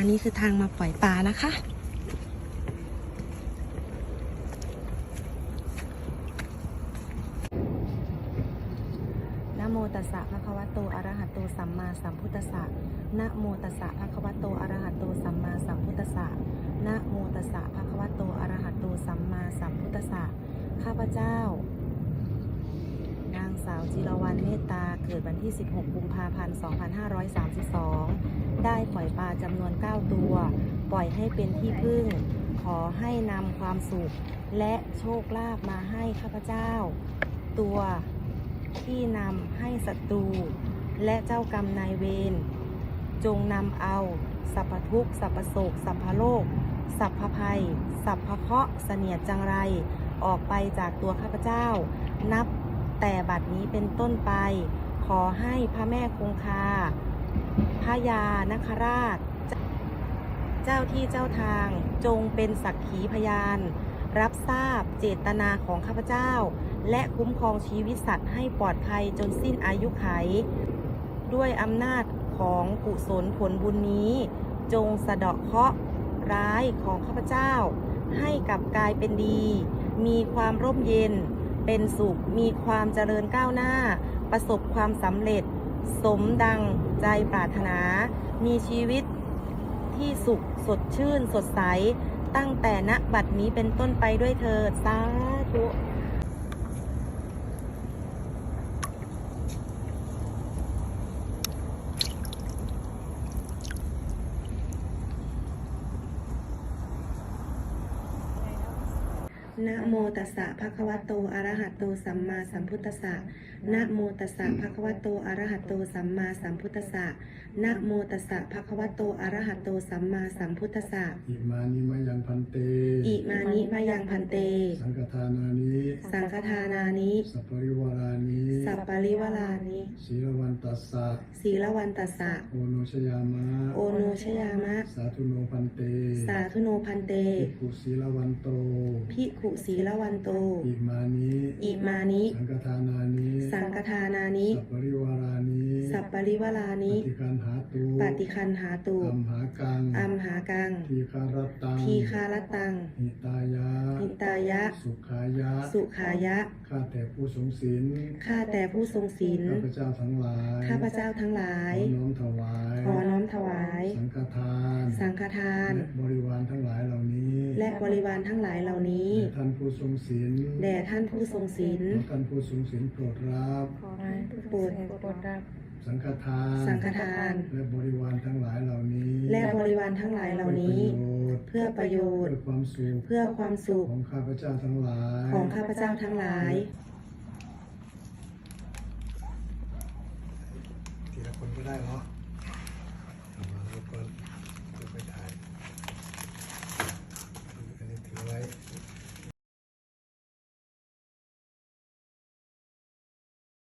อันนี้คือทางมาปล่อยปลานะคะ นะโมตัสสะภะคะวะโต อะระหะโต สัมมาสัมพุทธัสสะ นะโมตัสสะภะคะวะโต อะระหะโต สัมมาสัมพุทธัสสะ นะโมตัสสะภะคะวะโต อะระหะโต สัมมาสัมพุทธัสสะ ข้าพเจ้า สาวจิรวรรณเมตตา เกิดวันที่ 16 กุมภาพันธ์ 2532 ได้ปล่อยปลาจำนวน 9 ตัว ปล่อยให้เป็นที่พึ่ง ขอให้นำความสุข และโชคลาภมาให้ข้าพเจ้า ตัวที่นำให้ศัตรู และเจ้ากรรมนายเวร จงนำเอาสัพพทุกข์สัพพโศกสัพพโลกสัพพภัย สัพพเคราะห์เสนียดจังไร ออกไปจากตัวข้าพเจ้า นับ แต่บัดนี้เป็นต้นไป ขอให้พระแม่คงคาพระยานคราช เจ้าที่เจ้าทางจงเป็นสักขีพยาน รับทราบเจตนาของข้าพเจ้า และคุ้มครองชีวิตสัตว์ให้ปลอดภัยจนสิ้นอายุไข ด้วยอำนาจของกุศลผลบุญนี้ จงสะเดาะเคราะห์ร้ายของข้าพเจ้า ให้กลับกลายเป็นดี มีความร่มเย็น เป็นสุข มีความเจริญก้าวหน้า ประสบความสำเร็จ สมดังใจปรารถนา มีชีวิตที่สุขสดชื่นสดใส ตั้งแต่ณบัดนี้เป็นต้นไปด้วยเถิดสาธุ นะโมตัสสะภะคะวะโต อะระหะโต สัมมาสัมพุทธัสสะนะโมตัสสะภะคะวะโต อะระหะโต สัมมาสัมพุทธัสสะนะโมตัสสะภะคะวะโต อะระหะโต สัมมาสัมพุทธัสสะอิมานิมายังพันเต อิมานิมายังพันเต สังฆทานานิสังฆทานานิสัพปริวารานิสัปปริวลานิศีลวันตัสสะศีลวันตัสสะโอโนชยามะ โอโนชยามะ สาธุโนพันเต สาธุโนพันเตภิกขุศีลวันโตพิขุศีลวันโต อิมานิอิมานิ สังฆทานานิ สังฆทานานิ สัพปริวารานิ สัปปริวลานิ ปฏิคันหาตุปฏิคันหาตุอัมหากังอัมหากัง ทีคารตัง ทีคารตัง หิตายะ หิตายะ สุขายะ สุขายะ ข้าแต่ผู้ทรงศีล ข้าแต่ผู้ทรงศีล ข้าพเจ้าทั้งหลาย ข้าพเจ้าทั้งหลาย ขอน้อมถวาย ขอน้อมถวาย สังฆทาน สังฆทาน และบริวารทั้งหลายเหล่านี้ และบริวารทั้งหลายเหล่านี้แด่ท่านผู้ทรงศีลแด่ท่านผู้ทรงศีลขอท่านผู้ทรงศีลโปรดรับขอให้ผู้โปรดโปรดรับ สังฆทาน สังฆทาน และบริวารทั้งหลายเหล่านี้ และบริวารทั้งหลายเหล่านี้ เพื่อประโยชน์ เพื่อความสุข เพื่อความสุข ของข้าพเจ้าทั้งหลาย ของข้าพเจ้าทั้งหลายทีละคนก็ได้เนาะ